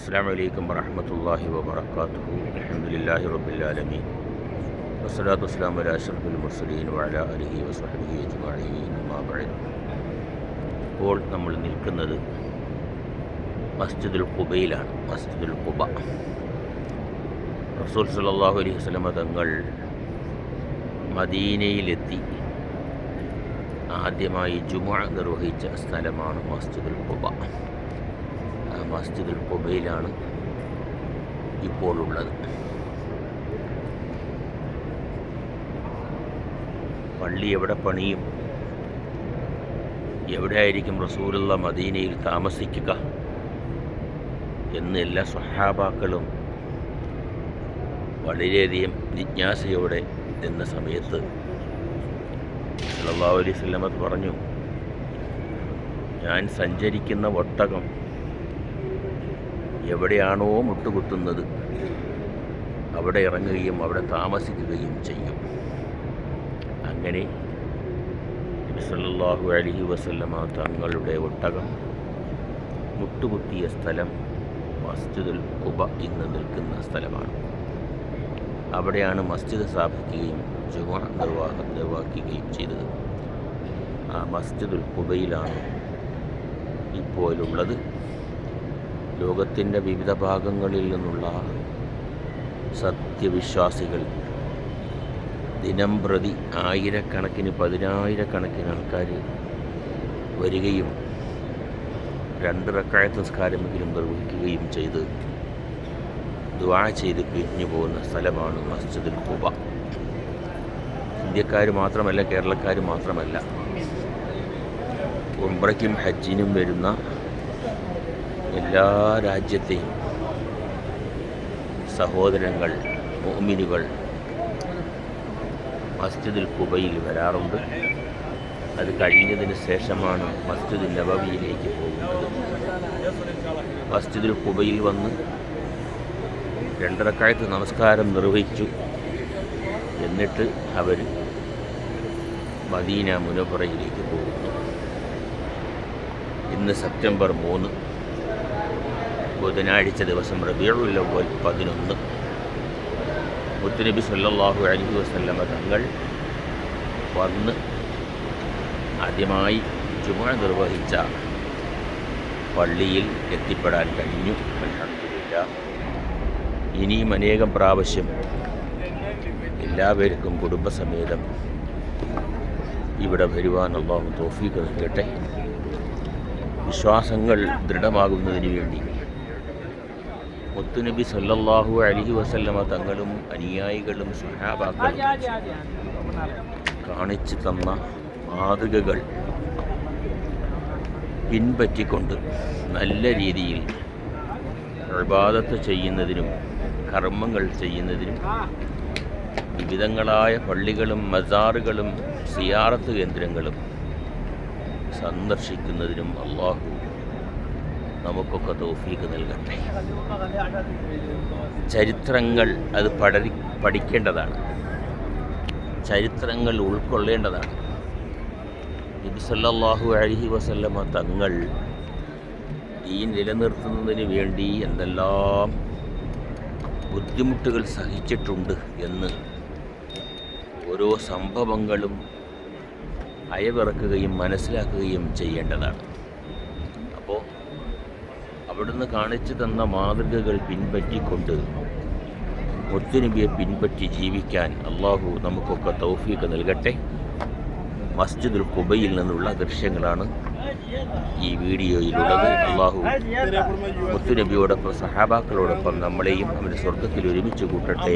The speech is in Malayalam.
അസ്സാം വലൈക്കും വറഹമത്തല്ലാഹി വബർക്കാത്തു അലഹമുല്ലാഹി റബുല്ലാലമീൻ വസ്സലാത്തു വസ്സലാം വല അഷറഫുൽ മുർസലീൻ വല അലഹി വസ്ഹബി അജ്മഅീൻ മാബഴൻ ഇപ്പോൾ നമ്മൾ നിൽക്കുന്നത് മസ്ജിദുൽ കുബയിലാണ് മസ്ജിദുൽ കുബ റസൂൽ സലാഹു അലൈഹി വസ്ലമ തങ്ങൾ മദീനയിലെത്തി. ആദ്യമായി ജുമാ നിർവഹിച്ച സ്ഥലമാണ് മസ്ജിദുൽ കുബ മസ്ജിദുൽ ഇപ്പോൾ ഉള്ളത് പള്ളി എവിടെ പണിയും? എവിടെയായിരിക്കും റസൂലുള്ള മദീനയിൽ താമസിക്കുക എന്ന് എല്ലാ സഹാബാക്കളും വളരെയധികം ജിജ്ഞാസയോടെ എന്ന സമയത്ത് സല്ലല്ലാഹു അലൈഹി വസല്ലമ പറഞ്ഞു ഞാൻ സഞ്ചരിക്കുന്ന ഒട്ടകം എവിടെയാണോ മുട്ടുകുത്തുന്നത് അവിടെ ഇറങ്ങുകയും അവിടെ താമസിക്കുകയും ചെയ്യും. അങ്ങനെ സല്ലാഹു അലഹി വസല്ലമ തങ്ങളുടെ ഒട്ടകം മുട്ടുകുത്തിയ സ്ഥലം മസ്ജിദുൽ കുബ ഇന്ന് നിൽക്കുന്ന സ്ഥലമാണ്. അവിടെയാണ് മസ്ജിദ് സ്ഥാപിക്കുകയും ജുമ നിർവാഹ നിർവഹിക്കുകയും ചെയ്തത്. ആ മസ്ജിദുൽ കുബയിലാണ് ഇപ്പോഴുള്ളത്. ലോകത്തിന്റെ വിവിധ ഭാഗങ്ങളിൽ നിന്നുള്ള സത്യവിശ്വാസികൾ. ദിനം പ്രതി ആയിരക്കണക്കിന് പതിനായിരക്കണക്കിന് ആൾക്കാർ വരികയും രണ്ട് റക്കായത്ത് നിസ്കാരമെങ്കിലും നിർവഹിക്കുകയും ചെയ്ത് ദുആ ചെയ്ത് പിരിഞ്ഞു പോകുന്ന സ്ഥലമാണ് മസ്ജിദുൽ കുബ ഇന്ത്യക്കാർ മാത്രമല്ല കേരളക്കാർ മാത്രമല്ല ഉംറയ്ക്കും ഹജ്ജിനും വരുന്ന എല്ലാ രാജ്യത്തെയും സഹോദരങ്ങൾ മോമിനുകൾ മസ്ജിദുൽ കുബയിൽ വരാറുണ്ട്. അത് കഴിഞ്ഞതിന് ശേഷമാണ് മസ്ജിദ് നബവിയിലേക്ക് പോകുന്നത്. മസ്ജിദുൽ കുബയിൽ വന്ന് രണ്ടരക്കാലത്ത് നമസ്കാരം നിർവഹിച്ചു. എന്നിട്ട് അവർ മദീന മുനപ്പുറയിലേക്ക് പോകുന്നു. ഇന്ന് സെപ്റ്റംബർ മൂന്ന് ബുധനാഴ്ച ദിവസം റബിയുള്ളവൽ പതിനൊന്ന്. മുത്തുനബി സല്ലാഹു അലഹി വസല്ലമ തങ്ങൾ വന്ന് ആദ്യമായി ചുമ നിർവഹിച്ച പള്ളിയിൽ എത്തിപ്പെടാൻ കഴിഞ്ഞു. അലഹമില്ല ഇനിയും അനേകം പ്രാവശ്യം എല്ലാവർക്കും കുടുംബസമേതം ഇവിടെ വരുവാൻ അള്ളാഹു തോഫീക്ക് നൽകട്ടെ. വിശ്വാസങ്ങൾ ദൃഢമാകുന്നതിന് വേണ്ടി മുത്തുനബി സല്ലല്ലാഹു അലൈഹി വസല്ലമ തങ്ങളും അനുയായികളും സഹാബാക്കളും കാണിച്ചു തന്ന മാതൃകകൾ പിൻപറ്റിക്കൊണ്ട് നല്ല രീതിയിൽ ഇബാദത്ത് ചെയ്യുന്നതിനും കർമ്മങ്ങൾ ചെയ്യുന്നതിനും വിവിധങ്ങളായ പള്ളികളും മസാറുകളും സിയാറത്ത് കേന്ദ്രങ്ങളും സന്ദർശിക്കുന്നതിനും അള്ളാഹു നമുക്കൊക്കെ തോഫീക്ക് നൽകട്ടെ. ചരിത്രങ്ങൾ അത് പഠി പഠിക്കേണ്ടതാണ്. ചരിത്രങ്ങൾ ഉൾക്കൊള്ളേണ്ടതാണ്. നബി സല്ലല്ലാഹു അലൈഹി വസല്ലമ തങ്ങൾ ഈ നിലനിർത്തുന്നതിന് വേണ്ടി എന്തെല്ലാം ബുദ്ധിമുട്ടുകൾ സഹിച്ചിട്ടുണ്ട് എന്ന് ഓരോ സംഭവങ്ങളും അയവിറക്കുകയും മനസ്സിലാക്കുകയും ചെയ്യേണ്ടതാണ്. അവിടുന്ന് കാണിച്ചു തന്ന മാതൃകകൾ പിൻപറ്റിക്കൊണ്ട് മുത്തുനബിയെ പിൻപറ്റി ജീവിക്കാൻ അള്ളാഹു നമുക്കൊക്കെ തൗഫീക്ക് നൽകട്ടെ. മസ്ജിദുൽ കുബയിൽ നിന്നുള്ള ദൃശ്യങ്ങളാണ് ഈ വീഡിയോയിലുള്ളത്. അള്ളാഹു മുത്തുനബിയോടൊപ്പം സഹാബാക്കളോടൊപ്പം നമ്മളെയും അവരുടെ സ്വർഗത്തിൽ ഒരുമിച്ച് കൂട്ടട്ടെ.